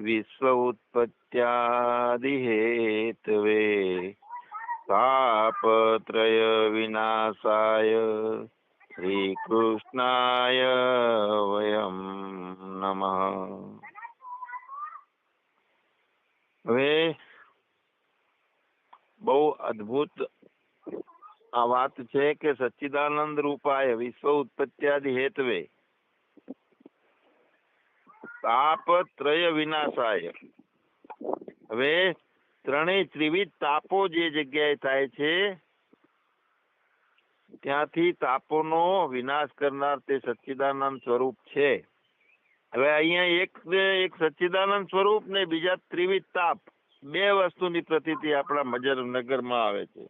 વિશ્વ ઉત્પત્યાદિહેતવે તાપત્રય વિનાશાય શ્રી કૃષ્ણાય વયમ નમઃ હવે બહુ અદ્ભુત આ વાત છે કે સચ્ચિદાનંદ રૂપાય વિશ્વ ઉત્પત્યાદિ હેતવે તાપત્રય વિનાશાય. હવે ત્રણેય ત્રિવિધ તાપો જે જગ્યાએ થાય છે, ત્યાંથી તાપોનો વિનાશ કરનાર તે સચ્ચિદાનંદ સ્વરૂપ છે. હવે અહીંયા એક એક સચ્ચિદાનંદ સ્વરૂપ ને બીજા ત્રિવિધ તાપ બે વસ્તુની પ્રતીતિ આપણા મજર નગરમાં આવે છે.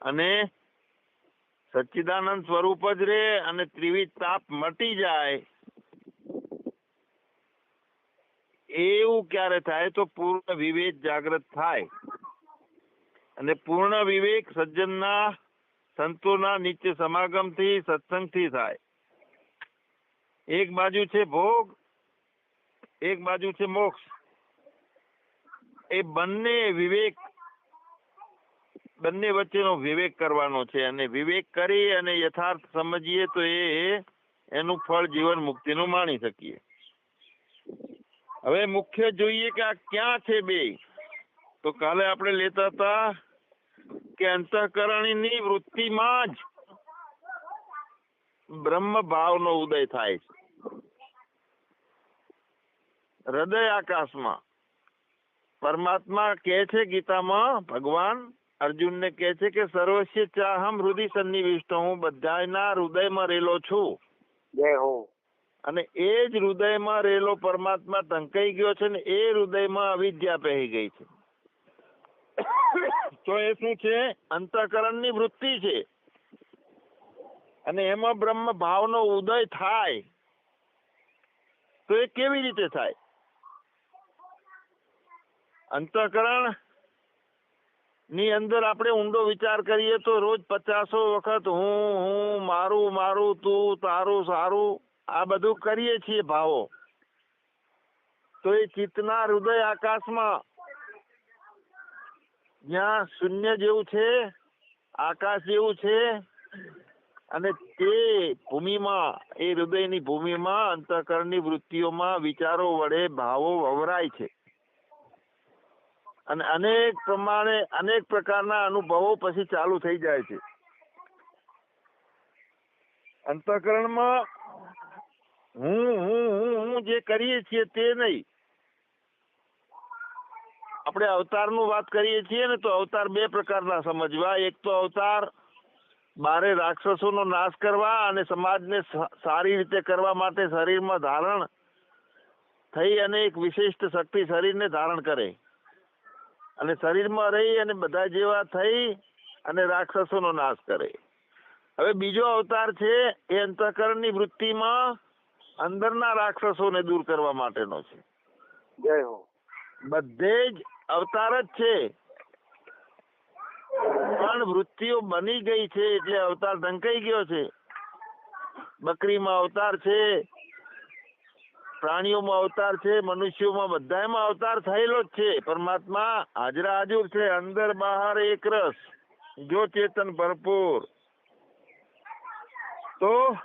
અને સચ્ચિદાનંદ સ્વરૂપ જ રહે અને ત્રિવિધ તાપ મટી જાય એવું ક્યારે થાય તો પૂર્ણ વિવેક જાગૃત થાય. અને પૂર્ણ વિવેક સજ્જનના સંતોના નિત્ય સમાગમથી સત્સંગથી થાય. એક બાજુ છે ભોગ, એક બાજુ છે મોક્ષ. એ બંને વિવેક, બંને વચ્ચેનો વિવેક કરવાનો છે અને વિવેક કરી અને યથાર્થ સમજીએ તો એ એનું ફળ જીવન મુક્તિનું માણી શકીએ. હવે મુખ્ય જોઈએ કે આ ક્યાં છે બે? તો કાલે આપણે લેતા હતા કે અંતઃકરણની વૃત્તિમાં જ બ્રહ્મ ભાવનો ઉદય થાય છે. હૃદય આકાશમાં. પરમાત્મા કહે છે ગીતામાં, ભગવાન અર્જુનને કહે છે કે સર્વસ્ય ચાહમ હૃદય સન્નિવિષ્ટ હું બધાના હૃદયમાં રહેલો છું. જય હો. અને એ જ હૃદયમાં રહેલો પરમાત્મા ટંકાઈ ગયો છે ને એ હૃદયમાં અવિદ્યા પહેરી ગઈ છે. તો એ શું છે? અંતઃકરણની વૃત્તિ છે. અને એમાં બ્રહ્મ ભાવનો ઉદય થાય. તો એ કેવી રીતે થાય? અંતઃકરણની અંદર આપણે ઊંડો વિચાર કરીએ તો રોજ પચાસો વખત હું હું, મારું મારું, તું, તારું, સારું આ બધું કરીએ છીએ ભાવો. તો એ ચિત્તના હૃદય આકાશમાં જ્યાં શૂન્ય જેવું છે, આકાશ જેવું છે, અને તે ભૂમિમાં, એ હૃદયની ભૂમિમાં, અંતઃકરણની વૃત્તિઓમાં વિચારો વડે ભાવો વવરાય છે. અને અનેક પ્રમાણે, અનેક પ્રકારના અનુભવો પછી ચાલુ થઈ જાય છે. અંતઃકરણમાં હું હું હું હું જે કરીએ છીએ તે નહીં. આપણે અવતારનું વાત કરીએ છીએ ને તો અવતાર બે પ્રકારના સમજવા. એક તો અવતાર બારે રાક્ષસોનો નાશ કરવા અને સમાજને સારી રીતે કરવા માટે શરીરમાં ધારણ થઈ અને એક વિશિષ્ટ શક્તિ શરીરને ધારણ કરે. અને શરીરમાં રહી અને બધા જેવા થઈ અને રાક્ષસોનો નાશ કરે. હવે બીજો અવતાર છે એ અંતઃકરણની વૃત્તિમાં અંદરના રાક્ષસોને દૂર કરવા માટેનો છે. જય હો. બધે જ અવતાર જ છે. પણ વૃત્તિઓ બની ગઈ છે એટલે અવતાર ઢંકાઈ ગયો છે. બકરીમાં અવતાર છે. પ્રાણીઓમાં અવતાર છે. મનુષ્યોમાં બધામાં અવતાર થયેલો જ છે. પરમાત્મા હાજરા હાજુર છે. અંદર બહાર એક રસ જો ચેતન ભરપૂર. તો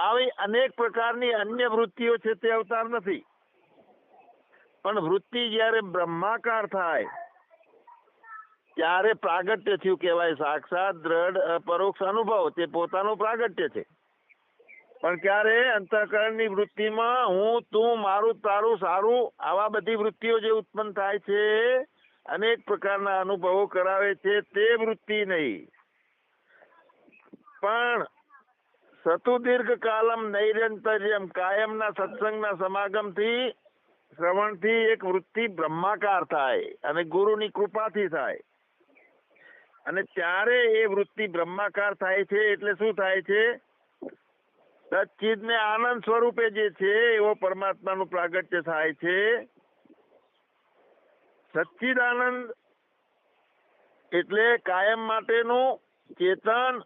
આવી અનેક પ્રકારની અન્ય વૃત્તિઓ છે તે અવતાર નથી. પણ વૃત્તિ જ્યારે બ્રહ્માકાર થાય, ત્યારે પ્રાગટ્ય થયું કહેવાય. સાક્ષાત દ્રઢ પરોક્ષ અનુભવ તે પોતાનું પ્રાગટ્ય છે. પણ ક્યારે અંતઃકરણની વૃત્તિમાં હું, તું, મારું, તારું, સારું, આવા બધી વૃત્તિઓ જે ઉત્પન્ન થાય છે, અનેક પ્રકારના અનુભવો કરાવે છે, તે વૃત્તિ નહીં. પણ સતુ દીર્ઘ કાલમ નૈરંતર્યમ કાયમના સત્સંગના સમાગમથી શ્રવણથી એક વૃત્તિ બ્રહ્માકાર થાય અને ગુરુની કૃપાથી થાય અને ત્યારે એ વૃત્તિ બ્રહ્માકાર થાય છે એટલે શું થાય છે સચ્ચિદને આનંદ સ્વરૂપે જે છે એવો પરમાત્માનું પ્રાગટ્ય થાય છે સચ્ચિદાનંદ એટલે કાયમ માટેનું ચેતન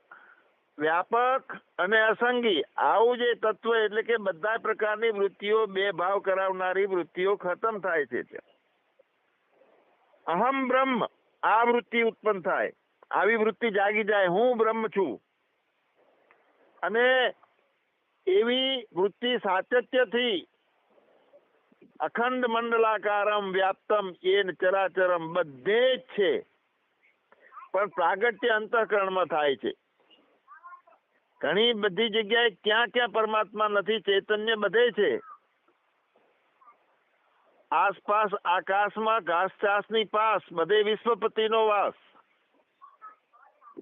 વ્યાપક અને અસંગી. આવું જે તત્વ એટલે કે બધા પ્રકારની વૃત્તિઓ બે ભાવ કરાવનારી વૃત્તિઓ ખતમ થાય છે અહમ બ્રહ્મ, આ વૃત્તિ ઉત્પન્ન થાય. આવી વૃત્તિ જાગી જાય, હું બ્રહ્મ છું. અને એવી વૃત્તિ સાતત્યથી અખંડ મંડલાકારમ વ્યાપ્તમ એન ચરાચરમ બધે જ છે. પણ પ્રાગટ્ય અંતઃકરણમાં થાય છે. ઘણી બધી જગ્યાએ ક્યાં ક્યાં પરમાત્મા નથી, ચૈતન્ય બધે છે. આસપાસ આકાશમાં ઘાસચાસની પાસ, બધે વિશ્વપતિનો વાસ.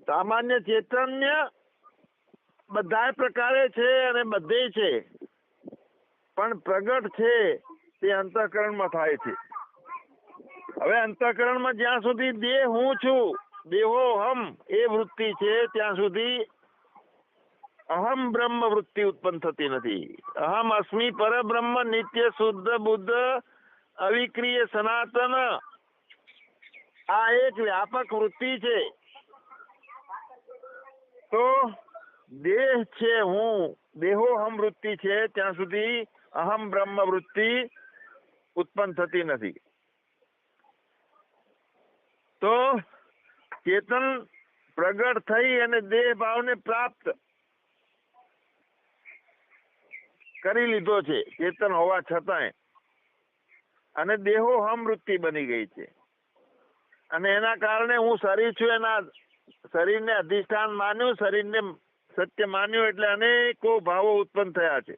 સામાન્ય ચૈતન્ય બધા પ્રકારે છે અને બધે છે. પણ પ્રગટ છે તે અંતઃકરણમાં થાય છે. હવે અંતઃકરણમાં જ્યાં સુધી દેહ હું છું, દેહો હમ એ વૃત્તિ છે, ત્યાં સુધી અહમ બ્રહ્મ વૃત્તિ ઉત્પન્ન થતી નથી અહમ અસ્મી પરબ્રહ્મ નિત્ય શુદ્ધ બુદ્ધ અવિક્રિય સનાતન આ એક વ્યાપક વૃત્તિ છે તો દેહ છે હું દેહો હમ વૃત્તિ છે ત્યાં સુધી અહમ બ્રહ્મ વૃત્તિ ઉત્પન્ન થતી નથી તો ચેતન પ્રગટ થઈ અને દેહ ભાવને પ્રાપ્ત કરી લીધો છે, ચેતન હોવા છતાંય. અને દેહો હમવૃત્તિ બની ગઈ છે. અને એના કારણે હું શરીર છું, એના શરીરને અધિષ્ઠાન માન્યું, શરીરને સત્ય માન્યું, એટલે અનેકો ભાવો ઉત્પન્ન થયા છે.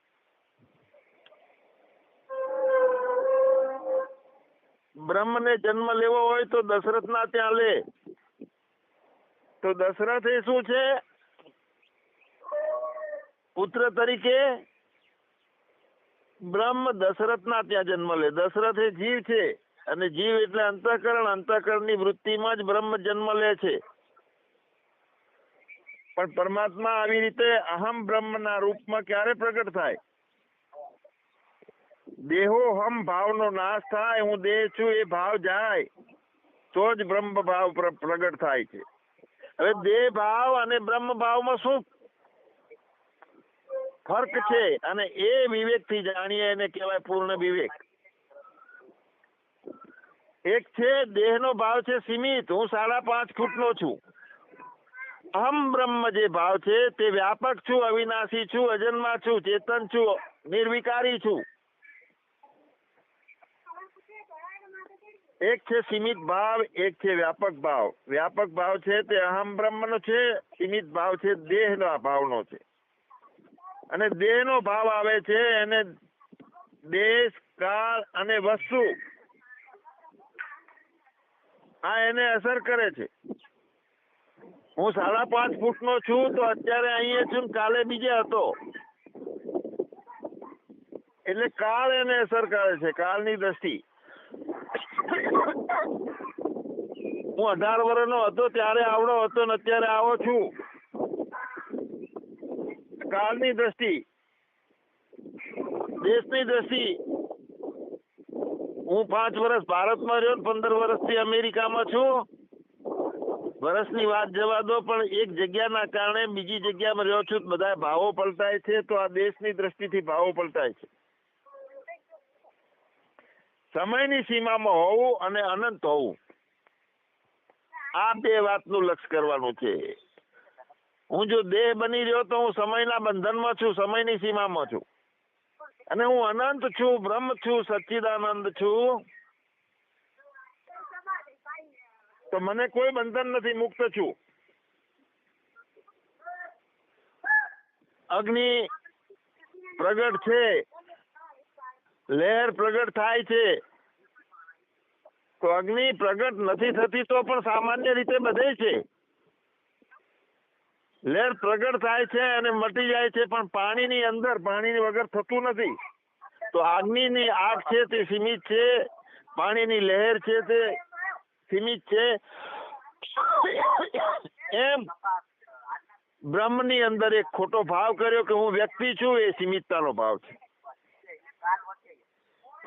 બ્રહ્મને જન્મ લેવો હોય તો દશરથના ત્યાં લે. તો દશરથ એ શું છે? પુત્ર તરીકે બ્રહ્મ દશરથના ત્યાં જન્મ લે. દશરથ એ જીવ છે અને જીવ એટલે અંતઃકરણ. અંતઃકરણની વૃત્તિમાં જ બ્રહ્મ જન્મ લે છે. પણ પરમાત્મા આવી રીતે અહમ બ્રહ્મના રૂપમાં ક્યારે પ્રગટ થાય? દેહો હમ ભાવનો નાશ થાય, હું દેહ છું, એ ભાવ જાય. તો જ બ્રહ્મ ભાવ પ્રગટ થાય છે. હવે દેહ ભાવ અને બ્રહ્મ ભાવમાં શું ફર્ક છે અને એ વિવેકથી જાણીએ એને કહેવાય પૂર્ણ વિવેક. એક છે, દેહનો ભાવ છે સીમિત. હું સાડા પાંચ ફૂટનો છું. અહમ બ્રહ્મ જે ભાવ છે તે વ્યાપક છું, અવિનાશી છું, અજન્મા છું, ચેતન છું, નિર્વિકારી છું. એક છે સીમિત ભાવ, એક છે વ્યાપક ભાવ. વ્યાપક ભાવ છે તે અહમ બ્રહ્મનો છે, સીમિત ભાવ છે દેહના ભાવનો છે. અને દેહનો ભાવ આવે છે એને દેશ, કાળ અને વસ્તુ આ એને અસર કરે છે. હું સાડા પાંચ ફૂટનો છું તો અત્યારે અહીંયા છું કાલે બીજે હતો. એટલે કાળ એને અસર કરે છે, કાળની દ્રષ્ટિ. હું અઢાર વર્ષનો હતો, ત્યારે આવડો હતો ને અત્યારે આવો છું. કાળની દ્રષ્ટિ. દેશની દ્રષ્ટિ. હું પાંચ વર્ષ ભારતમાં રહ્યો પંદર વર્ષથી અમેરિકામાં છું. વર્ષની વાત જવા દો, પણ એક જગ્યાના કારણે બીજી જગ્યામાં રહ્યો છું બધા ભાવો પલટાય છે, તો આ દેશની દ્રષ્ટિથી ભાવો પલટાય છે. સમયની સીમામાં હોવું અને અનંત હોવું. આ બે વાતનું લક્ષ કરવાનું છે. હું જો દેહ બની રહ્યો તો હું સમયના બંધનમાં છું, સમયની સીમામાં છું. અને હું અનંત છું, બ્રહ્મ છું, સચ્ચિદાનંદ છું. તો મને કોઈ બંધન નથી, મુક્ત છું. અગ્નિ પ્રગટ છે. લહેર પ્રગટ થાય છે. તો અગ્નિ પ્રગટ નથી થતી તો પણ સામાન્ય રીતે બધે છે. લહેર પ્રગટ થાય છે અને મટી જાય છે, પણ પાણીની અંદર, પાણીની વગર થતું નથી. તો અગ્નિની આગ છે તે સીમિત છે, પાણીની લહેર છે તે સીમિત છે. એમ બ્રહ્મની અંદર એક ખોટો ભાવ કર્યો કે હું વ્યક્તિ છું, એ સીમિતતાનો ભાવ છે.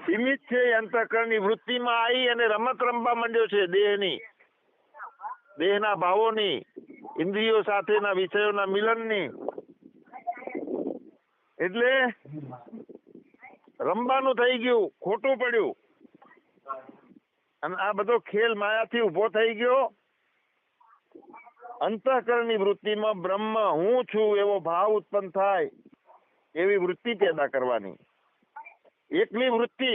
સીમિત છે અંતઃકરણની વૃત્તિમાં આવી અને રમત રમવા માંડ્યો છે દેહની. દેહના ભાવોની ઇન્દ્રિયો સાથેના વિષયોના મિલનની. એટલે રમવાનું થઈ ગયું, ખોટું પડ્યું. અને આ બધો ખેલ માયાથી ઊભો થઈ ગયો. અંતઃકરણની વૃત્તિમાં બ્રહ્મ હું છું એવો ભાવ ઉત્પન્ન થાય એવી વૃત્તિ પેદા કરવાની. એકલી વૃત્તિ,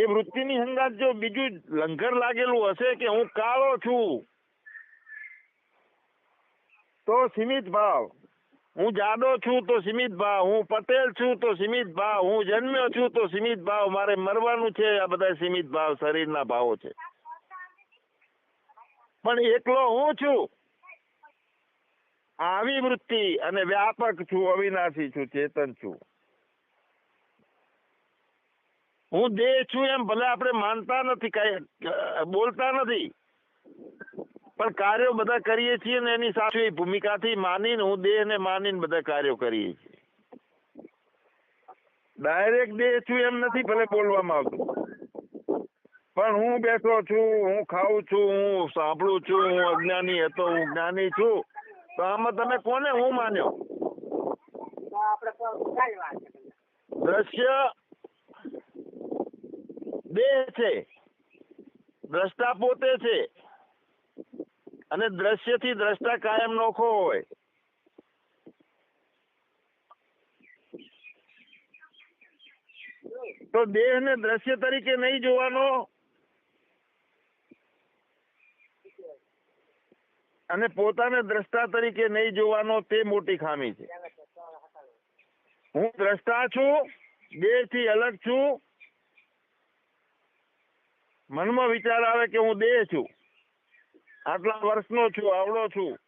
એ વૃત્તિની સંગાત જો બીજું લંગર લાગેલું હશે કે હું કાળો છું તો સીમિત ભાવ. હું જાડો છું તો સીમિત ભાવ. હું પટેલ છું તો સીમિત ભાવ. હું જન્મ્યો છું તો સીમિત ભાવ. મારે મરવાનું છે, આ બધા સીમિત ભાવ, શરીરના ભાવો છે. પણ એકલો હું છું? આવી વૃત્તિ અને વ્યાપક છું, અવિનાશી છું, ચેતન છું. હું દેહ છું એમ ભલે આપણે માનતા નથી, કઈ બોલતા નથી. પણ કાર્યો બધા કરીએ છીએ ને એની સાચી ભૂમિકાથી માનીને હું દેહને માનીને બધા કાર્યો કરીએ છીએ. ડાયરેક્ટ દેહ છું એમ નથી ભલે બોલવામાં આવતું. પણ હું બેઠો છું હું ખાઉં છું હું સાંભળું છું હું અજ્ઞાની હતો હું જ્ઞાની છું. તો આમાં તમે કોને હું માન્યો? દ્રશ્ય દેહ છે. દ્રષ્ટા પોતે છે. અને દ્રશ્યથી દ્રષ્ટા કાયમ નોખો હોય. તો દેહને દ્રશ્ય તરીકે નહીં જોવાનો. અને પોતાને દ્રષ્ટા તરીકે નહીં જોવાનો તે મોટી ખામી છે. હું દ્રષ્ટા છું દેહથી અલગ છું. મનમાં વિચાર આવે કે હું દેહ છું. આટલા વર્ષનો છું, આવડો છું.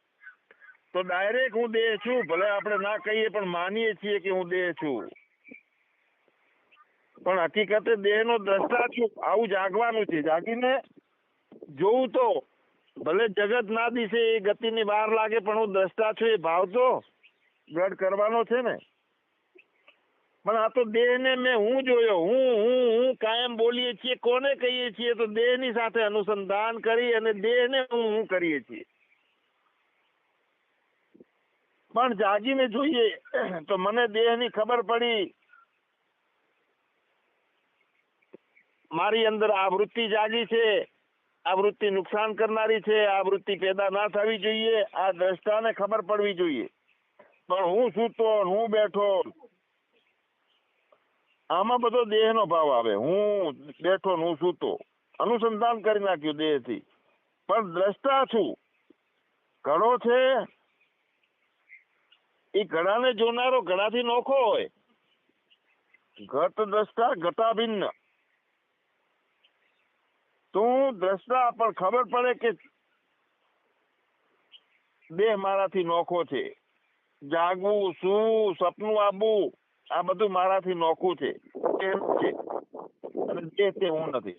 તો ડાયરેક્ટ હું દેહ છું, ભલે આપણે ના કહીએ, પણ માનીએ છીએ કે હું દેહ છું. પણ હકીકતે દેહનો દ્રષ્ટા છું, આવું જાગવાનું છે. જાગીને જોઉં તો, ભલે જગત ના દિશે, એ ગતિની બહાર લાગે, પણ હું દ્રષ્ટા છું, એ ભાવ તો બ્લડ કરવાનો છે ને. પણ આ તો દેહને મેં હું જોયો? હું હું હું કાયમ બોલીએ છીએ, કોને કહીએ છીએ? તો દેહની સાથે અનુસંધાન કરી અને દેહને હું હું કરીએ છીએ. પણ જાગીને જોઈએ, તો મને દેહની ખબર પડી. મારી અંદર આ વૃત્તિ જાગી છે, આ વૃત્તિ નુકસાન કરનારી છે, આ વૃત્તિ પેદા ના થવી જોઈએ, આ દ્રષ્ટાને ખબર પડવી જોઈએ. પણ હું સૂતો હું બેઠો આમાં બધો દેહનો ભાવ આવે. હું બેઠો ને હું સૂતો. અનુસંધાન કરી નાખ્યું દેહથી. પણ દ્રષ્ટા છું. ઘડો છે. એ ઘડાને જોનારો ઘડાથી નોખો હોય. ઘટ દ્રષ્ટા, ઘટાભિન્ન. તું દ્રષ્ટા પણ ખબર પડે કે દેહ મારાથી નોખો છે. જાગવું શું સપનું આવવું આ બધું મારાથી નોખું છે. એમ છે? અને જે તે હું નથી.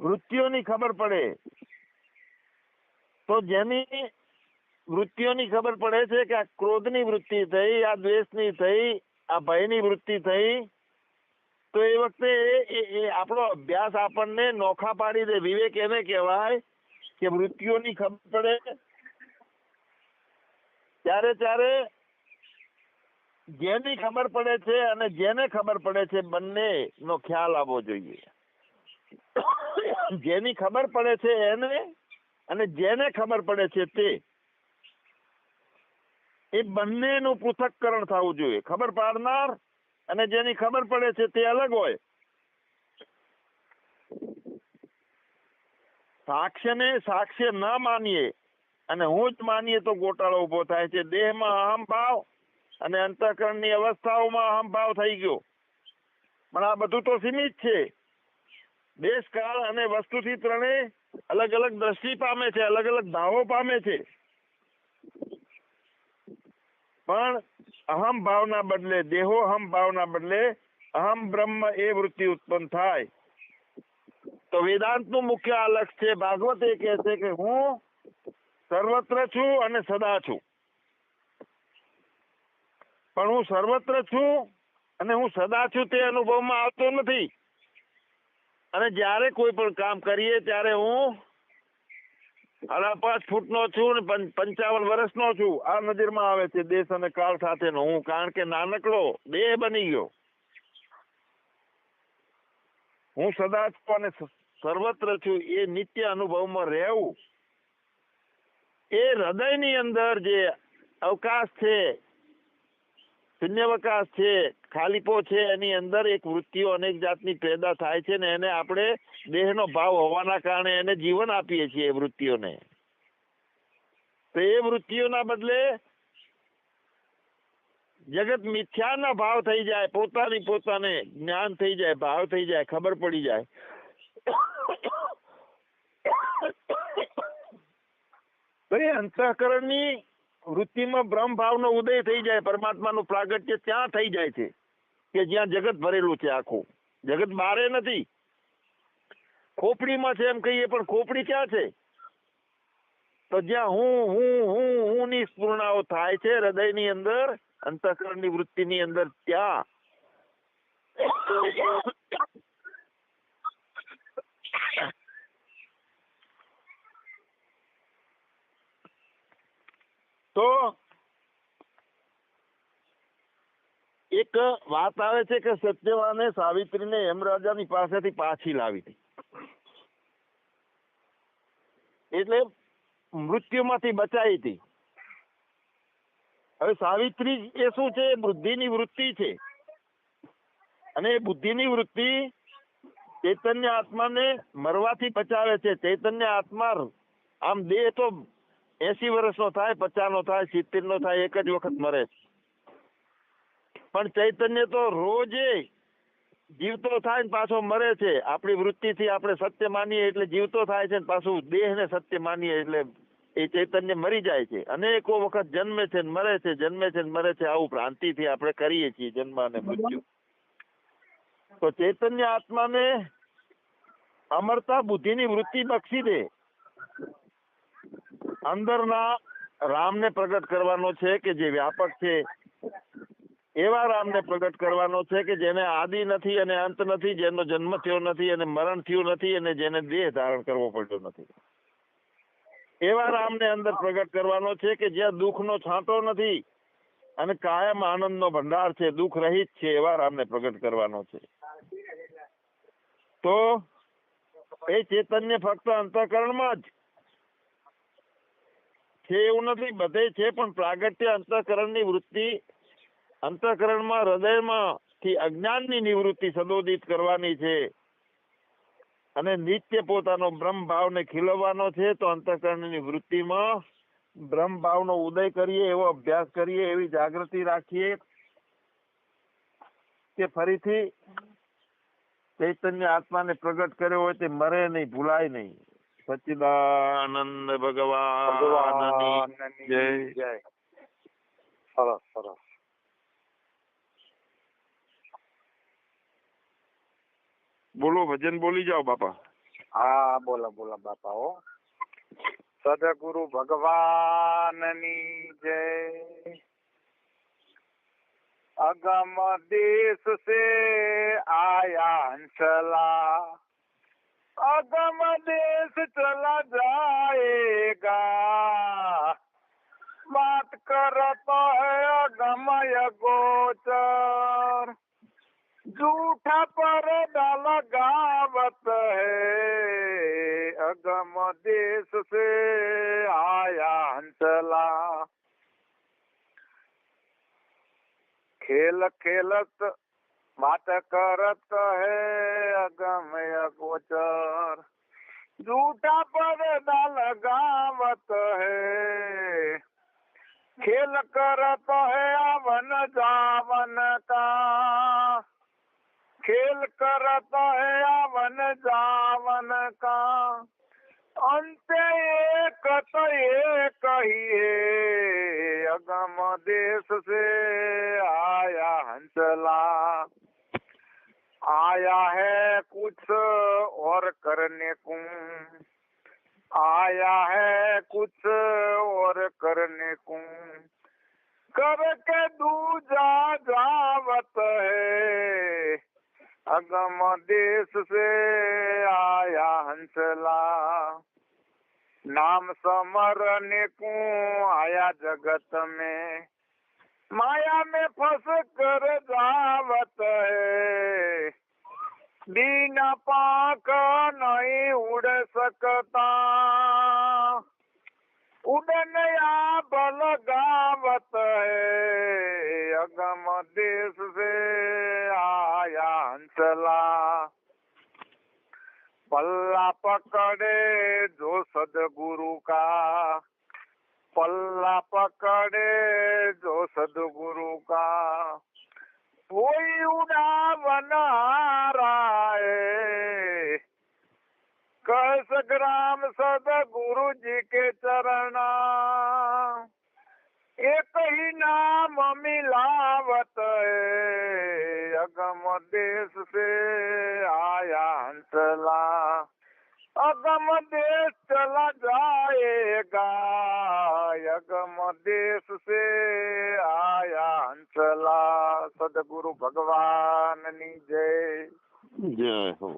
વૃત્તિઓની ખબર પડે. તો જેની વૃત્તિઓની ખબર પડે છે કે આ ક્રોધની વૃત્તિ થઈ, આ દ્વેષની થઈ, આ ભયની વૃત્તિ થઈ, તો એ વખતે એ આપણો અભ્યાસ આપણને નોખા પાડી દે. વિવેક એને કહેવાય કે વૃત્તિઓની ખબર પડે. ત્યારે ત્યારે જેની ખબર પડે છે અને જેને ખબર પડે છે બંને નો ખ્યાલ આવવો જોઈએ. જેની ખબર પડે છે એને અને જેને ખબર પડે છે તે, એ બંનેનું પૃથક્કરણ થવું જોઈએ. ખબર પાડનાર અને જેની ખબર પડે છે તે અલગ હોય. સાક્ષ્યને સાક્ષ્ય ન માનીએ અને હું જ માનીએ તો ગોટાળો ઊભો થાય છે. દેહમાં અહંભાવ અને અંતઃકરણની અવસ્થાઓમાં અહંભાવ થઈ ગયો. પણ આ બધું તો સીમિત છે. દેશ કાળ અને વસ્તુથી ત્રણેય અલગ અલગ દ્રષ્ટિ પામે છે, અલગ અલગ ભાવો પામે છે. પણ અહમ ભાવના બદલે, દેહો અહમ ભાવના બદલે અહમ બ્રહ્મ એ વૃત્તિ ઉત્પન્ન થાય. તો વેદાંતનું મુખ્ય આ લક્ષ્ય છે, ભાગવત એ કહે છે કે હું સર્વત્ર છું અને સદા છું. પણ હું સર્વત્ર છું અને હું સદા છું તે અનુભવમાં આવતો નથી. અને જ્યારે કોઈ પણ કામ કરીએ ત્યારે હું આડા પાંચ ફૂટનો છું ને પંચાવન વર્ષનો છું. આ નજરમાં આવે છે દેશ અને કાળ સાથેનો. હું કારણ કે નાનકડો દેહ બની ગયો. હું સદા છું અને સર્વત્ર છું. એ નિત્ય અનુભવમાં રહેવું. એ હૃદયની અંદર જે અવકાશ છે શૂન્યાવકાશ છે, ખાલીપો છે, એની અંદર એક વૃત્તિઓ અનેક જાતની પેદા થાય છે ને એને આપણે દેહનો ભાવ હોવાના કારણે એને જીવન આપીએ છીએ એ વૃત્તિઓને. તો એ વૃત્તિઓના બદલે જગત મિથ્યાના ભાવ થઈ જાય, પોતાની પોતાને જ્ઞાન થઈ જાય, ભાવ થઈ જાય, ખબર પડી જાય. તો એ અંતઃકરણની વૃત્તિમાં બ્રહ્મ ભાવનો ઉદય થઈ જાય, પરમાત્માનું પ્રાગટ્ય ત્યાં થઈ જાય છે, કે જ્યાં જગત ભરેલું છે આખું. જગત બારે નથી. ખોપડીમાં છે એમ કહીએ, પણ ખોપડી ક્યાં છે? તો જ્યાં હું હું હું હું ની સ્પૂર્ણાઓ થાય છે હૃદયની અંદર, અંતઃકરણની વૃત્તિની અંદર ત્યાં. તો એક વાત આવે છે કે સત્યવાને સાવિત્રીને યમરાજાની પાસેથી પાછી લાવી હતી. એટલે મૃત્યુમાંથી બચાવી હતી. હવે સાવિત્રી એ શું છે? બુદ્ધિની વૃત્તિ છે. અને એ બુદ્ધિની વૃત્તિ ચૈતન્ય આત્માને મરવાથી બચાવે છે. ચૈતન્ય આત્મા આમ દેહ તો એસી વર્ષનો થાય પચાસ નો થાય સિત્તેર નો થાય, એક જ વખત મરે પણ ચૈતન્ય તો રોજે જીવતો થાય ને પાછો મરે છે. આપણી વૃત્તિથી આપણે સત્ય માનીએ એટલે જીવતો થાય છે ને પાછું દેહને સત્ય માનીએ એટલે એ ચૈતન્ય મરી જાય છે. અનેકો વખત જન્મે છે ને મરે છે, જન્મે છે ને મરે છે, આવું ભ્રાંતિથી આપણે કરીએ છીએ જન્મ અને મૃત્યુ. તો ચૈતન્ય આત્માને અમરતા બુદ્ધિની વૃત્તિ બક્ષી દે. અંદરના રામને પ્રગટ કરવાનો છે કે જે વ્યાપક છે, એવા રામને પ્રગટ કરવાનો છે કે જેને આદિ નથી અને અંત નથી, જેનો જન્મ થયો નથી અને મરણ થયું નથી અને જેને દેહ ધારણ કરવો પડ્યો નથી. એવા રામને અંદર પ્રગટ કરવાનો છે કે જ્યાં દુઃખનો છાંટો નથી અને કાયમ આનંદનો ભંડાર છે દુઃખ રહિત છે, એવા રામને પ્રગટ કરવાનો છે. તો એ ચૈતન્ય ફક્ત અંતઃકરણમાં જ છે એવું નથી બધે છે, પણ પ્રાગટ્ય અંતઃકરણની વૃત્તિ, અંતઃકરણમાં હૃદયમાં થી અજ્ઞાનની નિવૃત્તિ સદોદિત કરવાની છે. અને નિત્ય પોતાનો બ્રહ્મ ભાવને ખીલવવાનો છે, તો અંતઃકરણની વૃત્તિમાં બ્રહ્મ ભાવનો ઉદય કરીએ, એવો અભ્યાસ કરીએ, એવી જાગૃતિ રાખીએ. કે ફરીથી ચૈતન્ય આત્માને પ્રગટ કર્યો હોય તે મરે નહીં, ભૂલાય નહીં. સચ્ચિદાનંદ ભગવાન જય. જય. સરસ સરસ. બોલો ભજન બોલી જાઓ બાપા. હા બોલો બોલો બાપા હો. સદગુરુ ભગવાનની જય. અગમ દેશ સે આયા હંસલા. अगम देश चला जाएगा। बात करता है अगमय गोचर। झूठा पर लगावत है। अगम देश से आया हंसला खेल खेलत बात करत है अगम अगोचर। झूठा पर्दा लगावत है। खेल करत है अवन जावन का। खेल करत है अवन जावन का। अंत एक तो एक ही है। अगम देश से आया हंसला। आया है कुछ और करने को। आया है कुछ और करने को। करके दूजा जावत है। अगम देश से आया हंसला। नाम समरने को आया जगत में। माया में फंस कर जावत કહે દિન પાક નહીં ઉડ શકતા. ઉડનયા બલ ગાવત અગમ દેશ સે આયા હંસલા. પલ્લા પકડે જો સદગુરુ કા. પલ્લા પકડે જો સદગુરુ કા. सदगुरु का कोई उड़ावन रहा है कस ग्राम सदगुरु जी के चरणा एक ही नाम मिलावत है अगम देश से आया चला अगम देश चला जाएगा अगम देश से आया हंसला सदगुरु भगवान नी जय जय हो